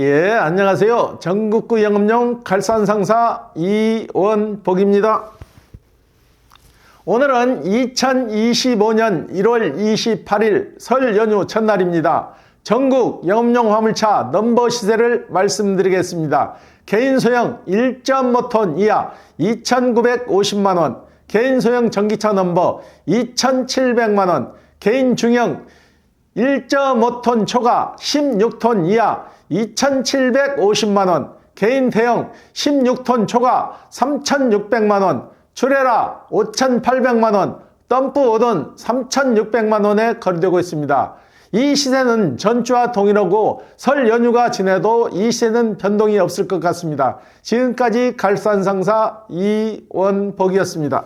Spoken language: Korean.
예, 안녕하세요. 전국구 영업용 갈산상사 이원복입니다. 오늘은 2025년 1월 28일 설 연휴 첫날입니다. 전국 영업용 화물차 넘버 시세를 말씀드리겠습니다. 개인 소형 1.5톤 이하 2,950만원, 개인 소형 전기차 넘버 2,700만원, 개인 중형 1.5톤 초과 16톤 이하 2,750만원, 개인 대형 16톤 초과 3,600만원, 출애라 5,800만원, 덤프 5돈 3,600만원에 거래되고 있습니다. 이 시세는 전주와 동일하고 설 연휴가 지내도 이 시세는 변동이 없을 것 같습니다. 지금까지 갈산상사 이원복이었습니다.